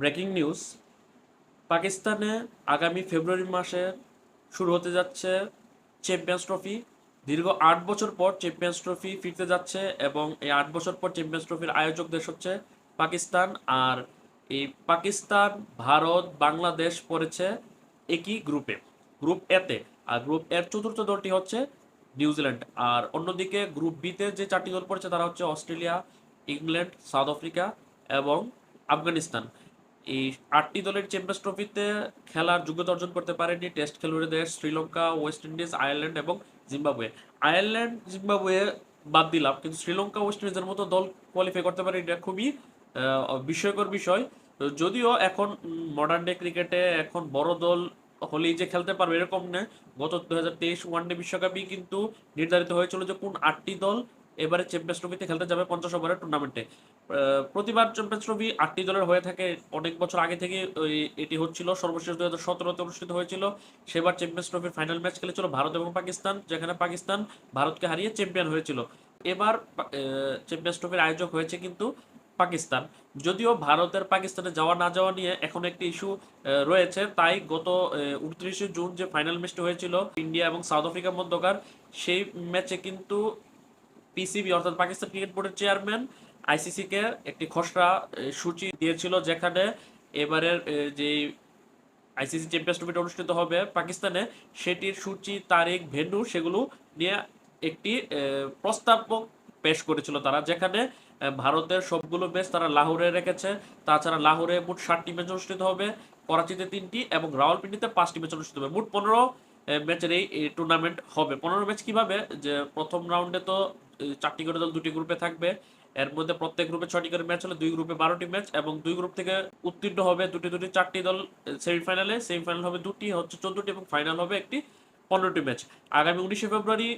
Breaking news. পাকিস্তানে আগামী ফেব্রুয়ারি মাসে শুরু হতে যাচ্ছে চ্যাম্পিয়ন্স ট্রফি। দীর্ঘ আট বছর পর চ্যাম্পিয়ন্স ট্রফি ফিরতে যাচ্ছে এবং এই আট বছর পর চ্যাম্পিয়ন্স ট্রফির আয়োজক দেশ হচ্ছে পাকিস্তান। আর এই পাকিস্তান, ভারত, বাংলাদেশ পড়েছে একই গ্রুপে গ্রুপ এতে আর গ্রুপ এর চতুর্থ দলটি হচ্ছে নিউজিল্যান্ড আর অন্যদিকে গ্রুপ বিতে যে চারটি দল পড়েছে তারা হচ্ছে অস্ট্রেলিয়া, ইংল্যান্ড, সাউথ আফ্রিকা এবং আফগানিস্তান। এই আটটি দলের চ্যাম্পিয়ন্স ট্রফিতে খেলার যোগ্যতা অর্জন করতে পারেনি টেস্ট খেলোয়াড়দের শ্রীলঙ্কা ওয়েস্ট ইন্ডিজ আয়ারল্যান্ড এবং জিম্বাবুয়ে আয়ারল্যান্ড জিম্বাবুয়ে বাদ দিলাম, কিন্তু শ্রীলঙ্কা ওয়েস্ট ইন্ডিজের মতো দল কোয়ালিফাই করতে পারে এটা খুবই বিস্ময়কর বিষয়। যদিও এখন মডার্ন ডে ক্রিকেটে এখন বড় দল হলেই যে খেলতে পারবে এরকম না গত দু হাজার তেইশ ওয়ানডে বিশ্বকাপই কিন্তু নির্ধারিত হয়েছিল যে কোন আটটি দল এবারে চ্যাম্পিয়ন্স ট্রফিতে খেলতে যাবে পঞ্চাশ ওভারের টুর্নামেন্টে প্রতিবার চ্যাম্পিয়ন্স ট্রফি আটটি দলের হয়ে থাকে। অনেক বছর আগে থেকে এটি হচ্ছিল, সর্বশেষ দু হাজার সতেরোতে অনুষ্ঠিত হয়েছিল। সেবার চ্যাম্পিয়ন্স ট্রফির ফাইনাল ম্যাচ খেলেছিল ভারত এবং পাকিস্তান, যেখানে পাকিস্তান ভারতকে হারিয়ে চ্যাম্পিয়ন হয়েছিল। এবার চ্যাম্পিয়ন্স ট্রফির আয়োজক হয়েছে কিন্তু পাকিস্তান। যদিও ভারতের পাকিস্তানে যাওয়া না যাওয়া নিয়ে এখন একটি ইস্যু রয়েছে। তাই গত উনত্রিশে জুন যে ফাইনাল ম্যাচটি হয়েছিল, ইন্ডিয়া এবং সাউথ আফ্রিকার মধ্যকার, সেই ম্যাচে কিন্তু পিসিবি অর্থাৎ পাকিস্তান ক্রিকেট বোর্ডের চেয়ারম্যান আইসিসি কে একটি খসড়া সূচি দিয়েছিল যেখানে এবারের যে আইসিসি চ্যাম্পিয়ন্স ট্রফিটা অনুষ্ঠিত হবে পাকিস্তানে সেটির সূচি তারিখ ভেন্যু সেগুলো নিয়ে একটি এ, প্রস্তাব পেশ করেছিল তারা যেখানে ভারতের সবগুলো ম্যাচ তারা লাহোরে রেখেছে। তাছাড়া লাহোরে মোট ষাটটি ম্যাচ অনুষ্ঠিত হবে করাচিতে তিনটি এবং রাওয়ালপিন্ডিতে পাঁচটি ম্যাচ অনুষ্ঠিত হবে। মোট পনেরো ম্যাচের এই টুর্নামেন্ট হবে। পনেরো ম্যাচ কীভাবে? যে প্রথম রাউন্ডে তো চারটি করে দল দুটি গ্রুপে থাকবে। এর মধ্যে প্রত্যেক গ্রুপে ছয়টি করে ম্যাচ হলে দুই গ্রুপে বারোটি ম্যাচ এবং দুই গ্রুপ থেকে উত্তীর্ণ হবে দুটি দুটি চারটি দল সেমিফাইনালে সেমিফাইনাল হবে দুটি, হচ্ছে চোদ্দটি এবং ফাইনাল হবে একটি পনেরোটি ম্যাচ আগামী উনিশে ফেব্রুয়ারি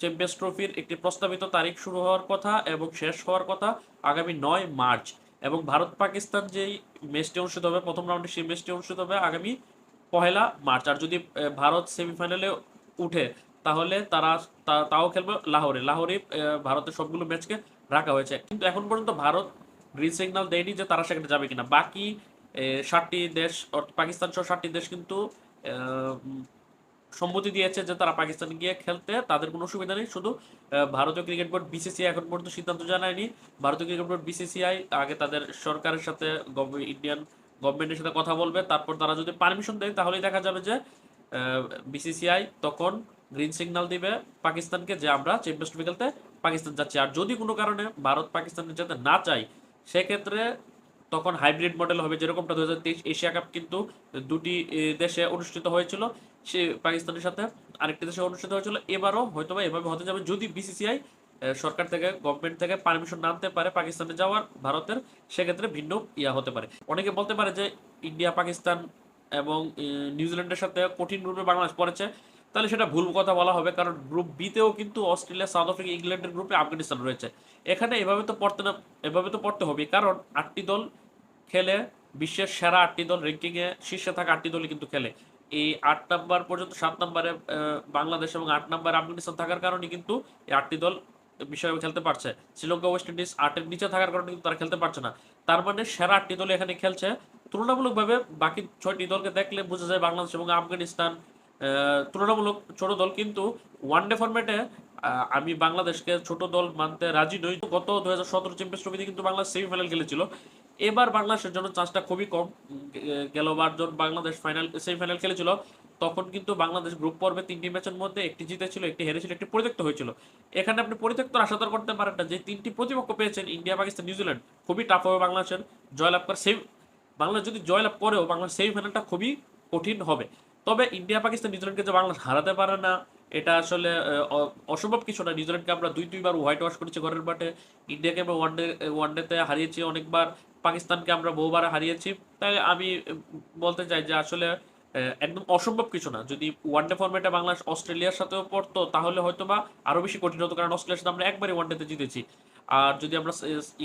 চ্যাম্পিয়ন্স ট্রফির একটি প্রস্তাবিত তারিখ শুরু হওয়ার কথা এবং শেষ হওয়ার কথা আগামী নয় মার্চ। এবং ভারত পাকিস্তান যেই ম্যাচটি অনুষ্ঠিত হবে, প্রথম রাউন্ডে সেই ম্যাচটি অনুষ্ঠিত হবে আগামী পহেলা মার্চ। আর যদি ভারত সেমিফাইনালে উঠে তাহলে তারা তাও খেলবে লাহোরে। লাহোরে ভারতের সবগুলো ম্যাচকে রাখা হয়েছে। কিন্তু এখন পর্যন্ত ভারত গ্রিন সিগন্যাল দেয়নি যে তারা সেখানে যাবে কিনা। বাকি ষাটটি দেশ পাকিস্তান সহ ষাটটি দেশ কিন্তু সম্মতি দিয়েছে যে তারা পাকিস্তানে গিয়ে খেলতে। তাদের কোনো অসুবিধা নেই। শুধু ভারতীয় ক্রিকেট বোর্ড বিসিসিআই এখন পর্যন্ত সিদ্ধান্ত জানায়নি। ভারতীয় ক্রিকেট বোর্ড বিসিসিআই আগে তাদের সরকারের সাথে ইন্ডিয়ান গভর্নমেন্টের সাথে কথা বলবে। তারপর তারা যদি পারমিশন দেয়, তাহলেই দেখা যাবে যে বিসিসিআই তখন গ্রিন সিগন্যাল দিবে পাকিস্তানকে যে আমরা চ্যাম্পিয়ন্স ট্রফি খেলতে পাকিস্তান যাচ্ছি। আর যদি কোনো কারণে ভারত পাকিস্তানে যেতে না চায়, সেক্ষেত্রে তখন হাইব্রিড মডেল হবে যেরকমটা দু হাজার তেইশ এশিয়া কাপ কিন্তু দুটি দেশে অনুষ্ঠিত হয়েছিল। সে পাকিস্তানের সাথে আরেকটি দেশে অনুষ্ঠিত হয়েছিল। এবারও হয়তো বা এভাবে হতে যাবে যদি বিসিসিআই সরকার থেকে গভর্নমেন্ট থেকে পারমিশন না আনতে পারে পাকিস্তানে যাওয়ার ভারতের, সেক্ষেত্রে ভিন্ন ইয়া হতে পারে। অনেকে বলতে পারে যে ইন্ডিয়া, পাকিস্তান এবং নিউজিল্যান্ডের সাথে কঠিন গ্রুপে বাংলাদেশ পড়েছে। তাহলে সেটা ভুল কথা বলা হবে, কারণ গ্রুপ বিতেও কিন্তু অস্ট্রেলিয়া সাউথ আফ্রিকা ইংল্যান্ডের গ্রুপে আফগানিস্তান রয়েছে। এখানে এভাবে তো পড়তে না, এভাবে তো পড়তে হবে, কারণ আটটি দল খেলে, বিশ্বের সেরা আটটি দল র্যাঙ্কিং এ শীর্ষে থাকা আটটি দলই কিন্তু খেলে। এই আট নাম্বার পর্যন্ত, সাত নাম্বারে বাংলাদেশ এবং আট নাম্বারে আফগানিস্তান থাকার কারণে কিন্তু এই আটটি দল বিষয়ে খেলতে পারছে। শ্রীলঙ্কা ওয়েস্ট ইন্ডিজ আটের নিচে থাকার কারণে কিন্তু তারা খেলতে পারছে না। তার মানে সেরা আটটি দল এখানে খেলছে। তুলনামূলকভাবে বাকি ছয়টি দলকে দেখলে বোঝা যায় বাংলাদেশ এবং আফগানিস্তান তুলনামূলক ছোট দল কিন্তু ওয়ানডে ফরম্যাটে আমি বাংলাদেশকে ছোট দল মানতে রাজি নই। গত দু হাজার সতেরো চ্যাম্পিয়ন্স ট্রফিতে কিন্তু বাংলাদেশ সেমিফাইনাল খেলেছিল। এবার বাংলাদেশের জন্য চান্সটা খুবই কম। উম, গে- গেলবার জন বাংলাদেশ ফাইনাল সেমিফাইনাল খেলেছিল। তখন কিন্তু বাংলাদেশ গ্রুপ পর্বে তিনটি ম্যাচের মধ্যে একটি জিতেছিল একটি হেরেছিল একটি পরিত্যক্ত হয়েছিল। এখানে আপনি পরিত্যক্ত আশা তো আর করতে পারেন না যে তিনটি প্রতিপক্ষ পেয়েছেন ইন্ডিয়া পাকিস্তান নিউজিল্যান্ড খুবই টাফ হবে বাংলাদেশের জয়লাভ করে সেম বাংলাদেশ যদি জয়লাভ করেও বাংলাদেশ সেমিফাইনালটা খুবই কঠিন হবে। তবে ইন্ডিয়া, পাকিস্তান নিউজিল্যান্ডকে যে বাংলাদেশ হারাতে পারে না। এটা আসলে অসম্ভব কিছু না। নিউজিল্যান্ডকে আমরা দুই, দুইবার হোয়াইট ওয়াশ করেছি ঘরের মাঠে। ইন্ডিয়াকে আমরা ওয়ানডে ওয়ানডেতে হারিয়েছি অনেকবার। পাকিস্তানকে আমরা বহুবার হারিয়েছি। তাই আমি বলতে চাই যে আসলে একদম অসম্ভব কিছু না। যদি ওয়ানডে ফর্মেটে বাংলাদেশ অস্ট্রেলিয়ার সাথেও পড়তো, তাহলে হয়তো বা আরও বেশি কঠিন হতো। কারণ অস্ট্রেলিয়ার সাথে আমরা একবারই ওয়ানডেতে জিতেছি। আর যদি আমরা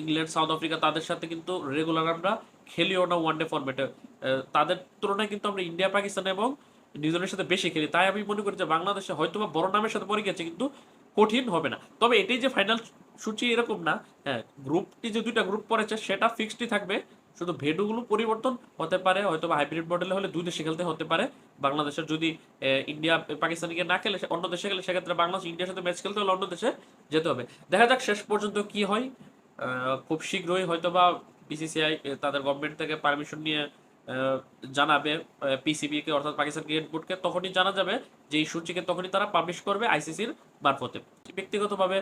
ইংল্যান্ড, সাউথ আফ্রিকা তাদের সাথে কিন্তু রেগুলার আমরা খেলিও না ওয়ানডে ফর্মেটে তাদের তুলনায় কিন্তু আমরা ইন্ডিয়া, পাকিস্তান এবং নিউজিল্যান্ডের সাথে বেশি খেলি, তাই আমি মনে করি যে বাংলাদেশে হয়তো বা বড় নামের সাথে পড়ে গেছে, কিন্তু কঠিন হবে না। তবে এটাই যে ফাইনাল সূচি এরকম না হ্যাঁ গ্রুপটি যে দুইটা গ্রুপ পড়েছে, সেটা ফিক্সডই থাকবে। শুধু ভেডুগুলো পরিবর্তন হতে পারে হয়তো বা হাইব্রিড মডেলে হলে দুই দেশে খেলতে হতে পারে। বাংলাদেশের যদি ইন্ডিয়া পাকিস্তানকে না খেলে অন্য দেশে গেলে সেক্ষেত্রে বাংলাদেশ ইন্ডিয়ার সাথে ম্যাচ খেলতে হলে অন্য দেশে যেতে হবে। দেখা যাক শেষ পর্যন্ত কি হয়। খুব শীঘ্রই হয়তো বা বিসিসিআই তাদের গভর্নমেন্ট থেকে পারমিশন নিয়ে জানাবে পিসিবি কে অর্থাৎ পাকিস্তান ক্রিকেট বোর্ডকে, তখনই জানা যাবে যে এই সূচিকে তখনই তারা পাবলিশ করবে আইসিসির মারফতে। ব্যক্তিগতভাবে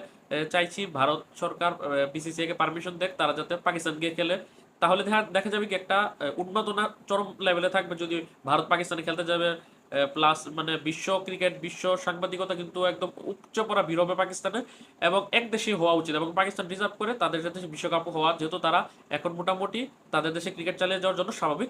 চাইছি ভারত সরকার বিসিসিআই কে পারমিশন দেখ তারা যাতে পাকিস্তান গিয়ে খেলে। তাহলে দেখা যাবে কি একটা উন্মাদনা চরম লেভেলে থাকবে যদি ভারত পাকিস্তানে খেলতে যাবে। প্লাস মানে বিশ্ব ক্রিকেট, বিশ্ব সাংবাদিকতা কিন্তু একদম উচ্চ পড়া হবে পাকিস্তানে। এবং এক দেশে হওয়া উচিত, এবং পাকিস্তান রিজার্ভ করে তাদের দেশে বিশ্বকাপ হওয়া, যেহেতু তারা এখন মোটামুটি তাদের দেশে ক্রিকেট চালিয়ে যাওয়ার জন্য স্বাভাবিক।